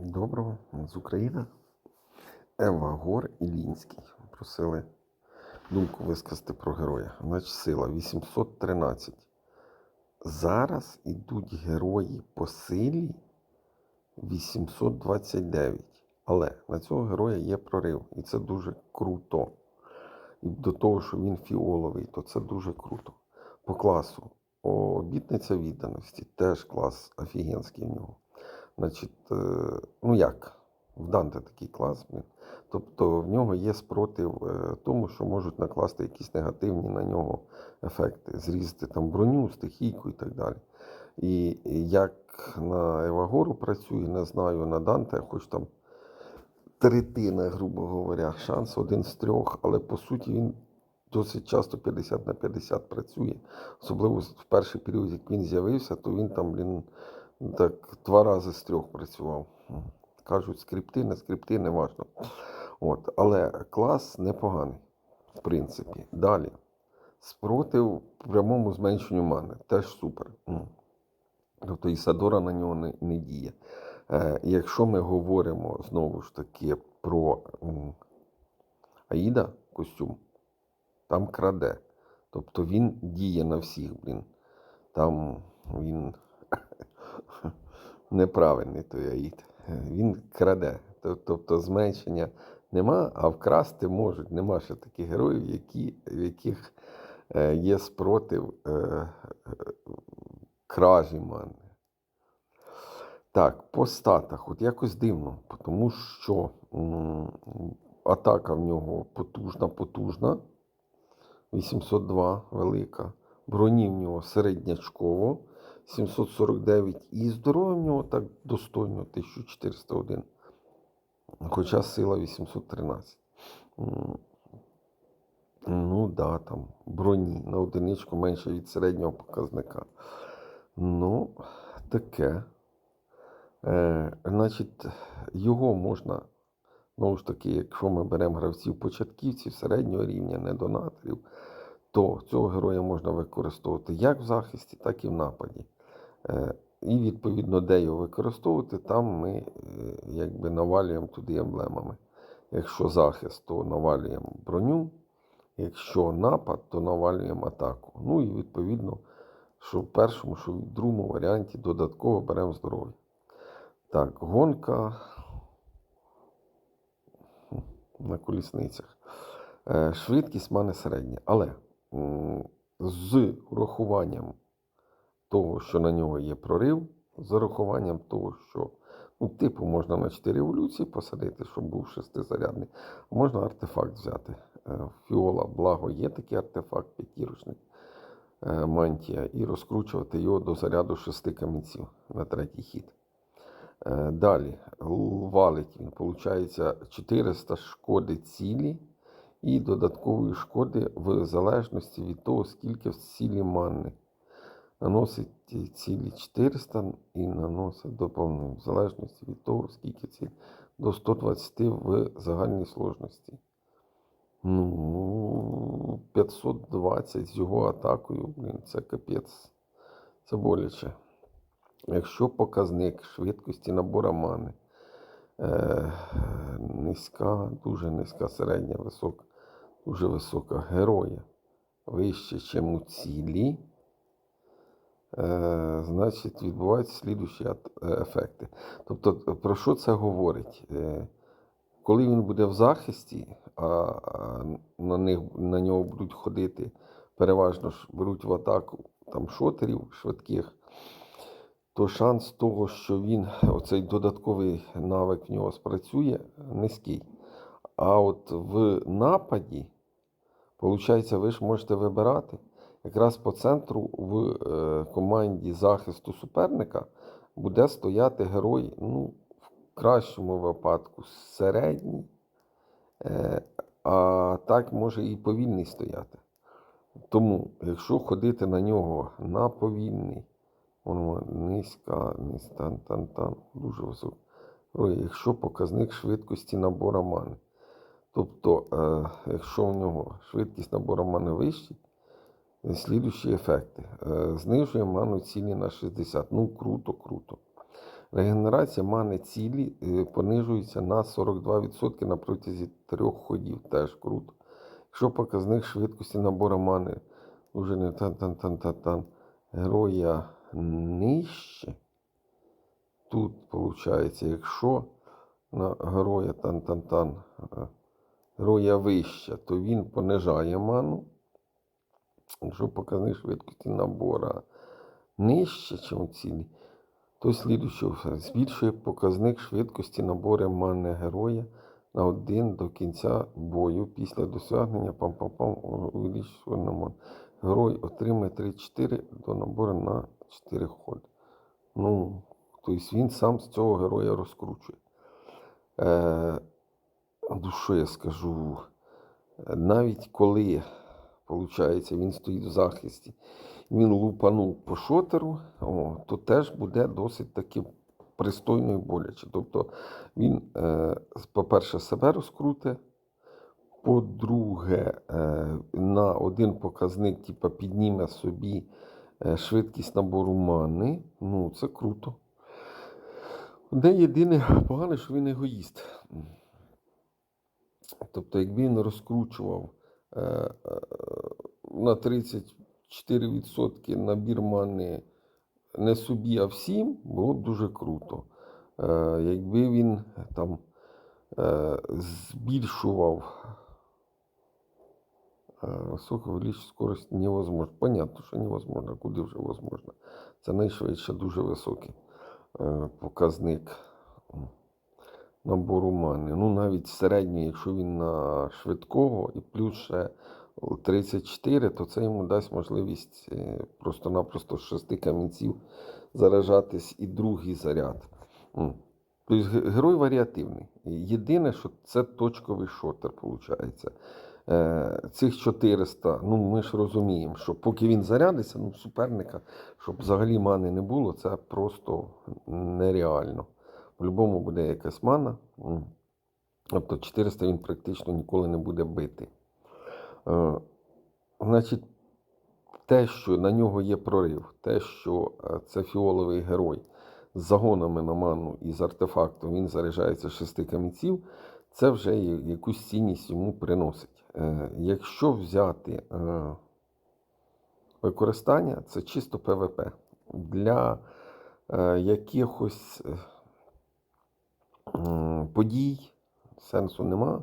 Доброго з України. Ева Гор і Лінський. Просили думку висказати про героя. Значить, сила 813. Зараз ідуть герої по силі 829. Але на цього героя є прорив. І це дуже круто. І до того, що він фіоловий, то це дуже круто. По класу. Обітниця відданості теж клас офігенський в нього. Значить, е, ну як? В Данте такий клас. Тобто в нього є спротив е, тому, що можуть накласти якісь негативні на нього ефекти, зрізати там броню, стихійку і так далі. І як на Евагору працює, не знаю, на Данте, хоч там третина, грубо говоря, шанс один з трьох, але по суті він досить часто 50 на 50 працює. Особливо в перший період, як він з'явився, то він там, блін, так два рази з трьох працював. Кажуть, скрипти, не скрипти, не важно. От. Але клас непоганий, в принципі. Далі. Спротив прямому зменшенню мани. Теж супер. Тобто Ісадора на нього не, не діє. Е, якщо ми говоримо знову ж таки про Аїда костюм, там краде. Тобто він діє на всіх, блін. Там він неправильний той Аїд. Він краде. Тобто зменшення нема, а вкрасти можуть. Нема ще таких героїв, які, в яких е, є спротив е, е, кражі мани. Так, по статах, от якось дивно, тому що атака в нього потужна, потужна. 802 велика. Броні в нього середнячково 749 і здоров'я в нього так достойно 1401. Хоча сила 813. Ну, да, там броні на одиничку менше від середнього показника. Ну, таке. Е, значить, його можна, знову ж таки, якщо ми беремо гравців-початківців середнього рівня, не донаторів, то цього героя можна використовувати як в захисті, так і в нападі. Е, і відповідно, де його використовувати, там ми е, якби навалюємо туди емблемами. Якщо захист, то навалюємо броню. Якщо напад, то навалюємо атаку. Ну і відповідно, що в першому, що в другому варіанті додатково беремо здоров'я. Так, гонка на колісницях. Е, Швидкість в мене середня. Але з урахуванням того, що на нього є прорив, з урахуванням того, що ну, типу можна на 4 еволюції посадити, щоб був шестизарядний, можна артефакт взяти. Е, Фіола, благо, є такий артефакт, п'ятірочник е, мантія, і розкручувати його до заряду шести камінців на третій хід. Е, Далі валить він, виходить 400 шкоди цілі і додаткової шкоди в залежності від того, скільки в цілі манни. Наносить цілі 400 і наносить доповнення в залежності від того, скільки цілі до 120 в загальній сложності. Ну, 520 з його атакою, блін, це капець. Це боляче. Якщо показник швидкості набору мани е, низька, дуже низька, середня, висока, дуже висока героя вище, ніж у цілі, значить відбуваються слідущі ат- е, ефекти. Тобто, про що це говорить? Е, коли він буде в захисті, а на, них, на нього будуть ходити, переважно ж беруть в атаку там шотерів швидких, то шанс того, що він, оцей додатковий навик в нього спрацює, низький. А от в нападі, виходить, ви ж можете вибирати. Якраз по центру в е, команді захисту суперника буде стояти герой, ну, в кращому випадку середній, е, а так може і повільний стояти. Тому, якщо ходити на нього на повільний, воно низька, низ, тан, тан, дуже висока. Ой, якщо показник швидкості набору мани. Тобто, е, якщо в нього швидкість набору мани вищий, слідуючі ефекти. Е, знижує ману цілі на 60. Ну, круто, круто. Регенерація мани цілі е, понижується на 42% на протязі трьох ходів. Теж круто. Якщо показник швидкості набору мани вже не тан-тан-тан-тан-тан героя нижче, тут виходить, якщо на героя тан-тан-тан е, героя вище, то він понижає ману. Якщо показник швидкості набора нижче, ніж у цілі, то слідуючого збільшує показник швидкості набору мани героя на один до кінця бою. Після досягнення пам-пам-пам увеличує на. Герой отримає 34 до набору на 4 ходи. Ну, тобто він сам з цього героя розкручує. Е, ну, я скажу? Навіть коли, виходить, він стоїть в захисті, він лупанув по шотеру, о, то теж буде досить таки пристойно і боляче. Тобто він, е, по-перше, себе розкруте, по-друге, е, на один показник типу, підніме собі е, швидкість набору мани. Ну, це круто. Одне єдине погане, що він егоїст. Тобто, якби він розкручував на 34% набір мани не собі, а всім, було б дуже круто. Е, якби він там е, збільшував е, високо увеличить скорость невозможно. Понятно, що невозможно, куди вже возможно. Це найшвидше дуже високий показник набору мани. Ну, навіть середній, якщо він на швидкого і плюс ще 34, то це йому дасть можливість е, просто-напросто з шести камінців заражатись і другий заряд. Тобто герой варіативний. Єдине, що це точковий шотер, виходить. Е, цих 400, ну ми ж розуміємо, що поки він зарядиться, ну суперника, щоб взагалі мани не було, це просто нереально. По-любому буде якась мана. Тобто 400 він практично ніколи не буде бити. Е, Значить, те, що на нього є прорив, те, що е, це фіоловий герой з загонами на ману і з артефактом він заряджається шести камінців, це вже якусь цінність йому приносить. Е, Якщо взяти використання, це чисто ПВП. Для якихось подій сенсу нема.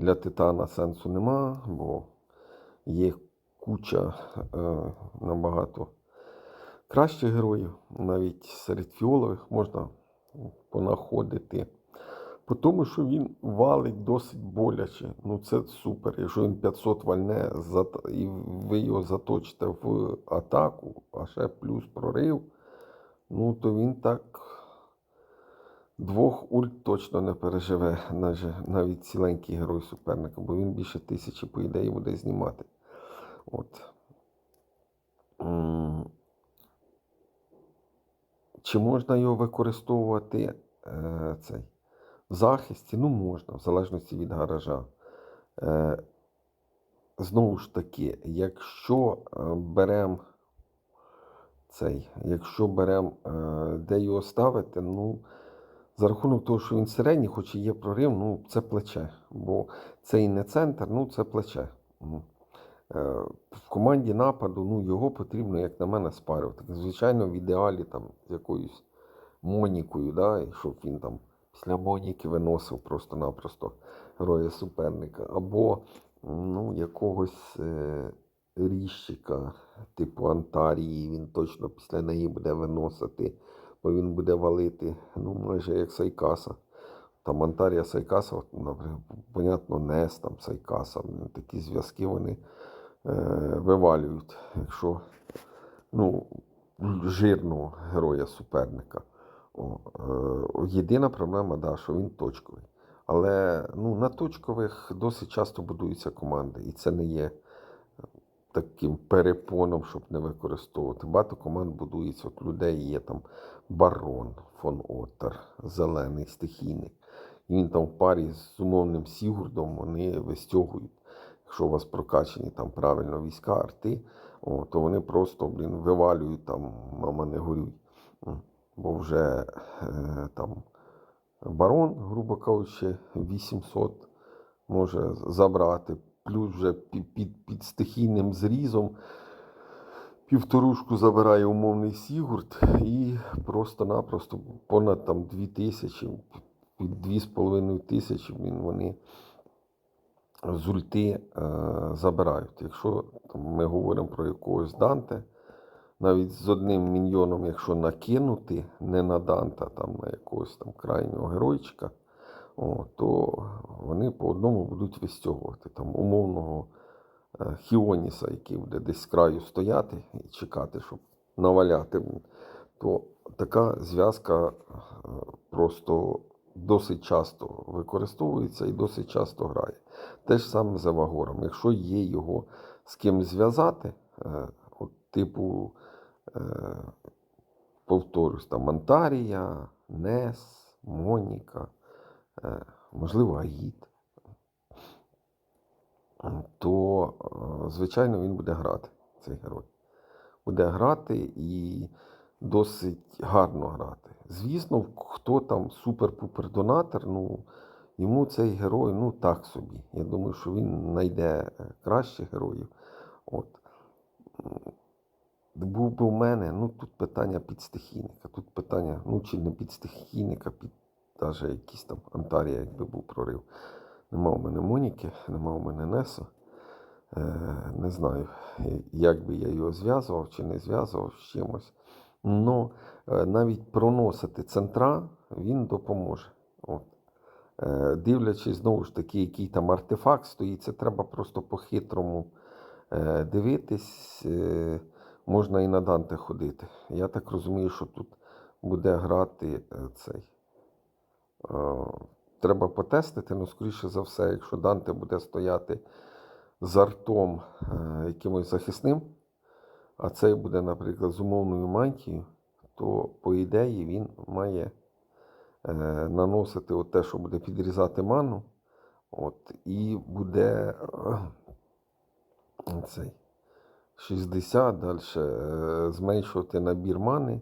Для Титана сенсу нема, бо є куча е, набагато кращих героїв. Навіть серед фіолових можна понаходити. По тому, що він валить досить боляче. Ну це супер. Якщо він 500 вальне і ви його заточите в атаку, а ще плюс прорив, ну то він так двох ульт точно не переживе, навіть, ціленький герой суперника, бо він більше тисячі, по ідеї, буде знімати. От. Чи можна його використовувати е, цей, в захисті? Ну, можна, в залежності від гаража. Е, знову ж таки, якщо беремо цей, якщо беремо, е, де його ставити, ну, за рахунок того, що він середній, хоч і є прорив, ну, це плече. Бо це і не центр, ну це плече. Е, В команді нападу ну, його потрібно, як на мене, спарювати. Звичайно, в ідеалі там з якоюсь Монікою, да, щоб він там після Моніки виносив просто-напросто героя суперника. Або ну, якогось е, ріщика, типу Антарії, він точно після неї буде виносити, бо він буде валити, ну, майже як Сайкаса. Там Антарія Сайкаса, понятно, Нес, там Сайкаса, ну, такі зв'язки вони е, вивалюють, якщо ну, жирного героя суперника. О, е, єдина проблема, да, що він точковий. Але ну, на точкових досить часто будуються команди, і це не є таким перепоном, щоб не використовувати. Багато команд будується, от людей є там Барон, фон Оттер, Зелений, стихійник. І він там в парі з умовним Сігурдом вони вистягують. Якщо у вас прокачані там правильно війська, арти, о, то вони просто блін, вивалюють там, мама не горюй. Бо вже е, там барон, грубо кажучи, 800 може забрати, плюс вже під, під, під стихійним зрізом. Півторушку забирає умовний Сігурд і просто-напросто понад там 2 тисячі, під 2,5 тисячі вони з ульти е, забирають. Якщо там, ми говоримо про якогось Данте, навіть з одним міньйоном, якщо накинути не на Данта, там на якогось там крайнього геройчика, то вони по одному будуть вистягувати там умовного е, Хіоніса, який буде десь з краю стояти і чекати, щоб наваляти. То така зв'язка е, просто досить часто використовується і досить часто грає. Те ж саме з Евагором. Якщо є його з ким зв'язати, е, от типу, повторюсь, там Антарія, Нес, Моніка, можливо, Аїд, то, е, звичайно, він буде грати, цей герой. Буде грати і досить гарно грати. Звісно, хто там супер-пупер донатор, ну, йому цей герой, ну так собі. Я думаю, що він знайде е, кращих героїв. От. Був би у мене, ну тут питання підстихійника. Тут питання, ну чи не підстихійника, під навіть якийсь там Антарія, якби був прорив. Нема у мене Моніки, нема у мене Несо. Е, не знаю, як би я його зв'язував чи не зв'язував з чимось. Е, навіть проносити центра він допоможе. От. Е, Дивлячись знову ж таки, який там артефакт стоїть, це треба просто по-хитрому дивитись. Можна і на Данте ходити. Я так розумію, що тут буде грати цей. Е, Треба потестити, але скоріше за все, якщо Данте буде стояти з артом е, якимось захисним, а цей буде, наприклад, з умовною мантією, то по ідеї він має е, наносити от те, що буде підрізати ману, от, і буде цей 60, далі зменшувати набір мани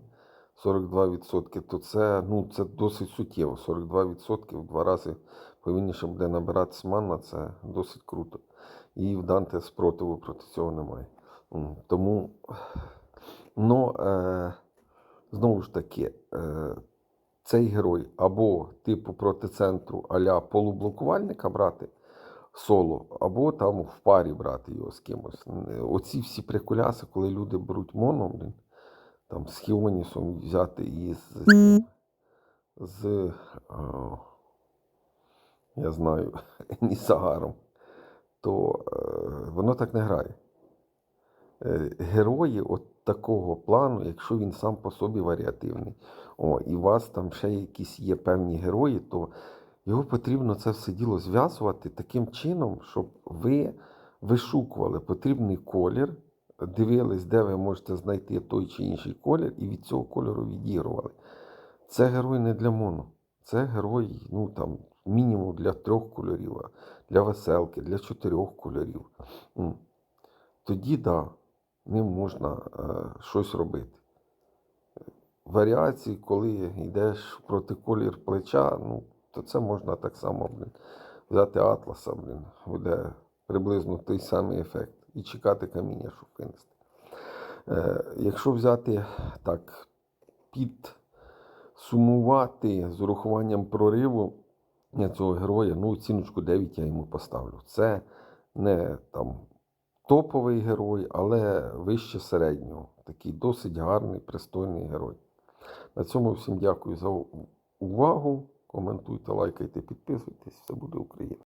42%, то це, ну, це досить суттєво. 42% в два рази повільніше буде набиратися мана, це досить круто. І в Данте спротиву проти цього немає. Тому, ну, е, знову ж таки, е, цей герой або типу проти центру а-ля полублокувальника брати соло, або там в парі брати його з кимось. Оці всі приколяси, коли люди беруть моно, блін, там з Хіонісом взяти і з, з а, я знаю, Нісагаром, то е, воно так не грає. Е, герої от такого плану, якщо він сам по собі варіативний, о, і у вас там ще якісь є певні герої, то його потрібно це все діло зв'язувати таким чином, щоб ви вишукували потрібний колір, дивились, де ви можете знайти той чи інший колір, і від цього кольору відігрували. Це герой не для моно. Це герой, ну там, мінімум для трьох кольорів, для веселки, для чотирьох кольорів. Тоді да, ним можна е, щось робити. Варіації, коли йдеш проти колір плеча, ну, то це можна так само блін, взяти атласа, блін, буде приблизно той самий ефект. І чекати каміння, щоб винести. Е, якщо взяти так, підсумувати з урахуванням прориву цього героя, ну, оціночку 9 я йому поставлю. Це не там топовий герой, але вище середнього. Такий досить гарний, пристойний герой. На цьому всім дякую за увагу. Коментуйте, лайкайте, підписуйтесь. Все буде Україна.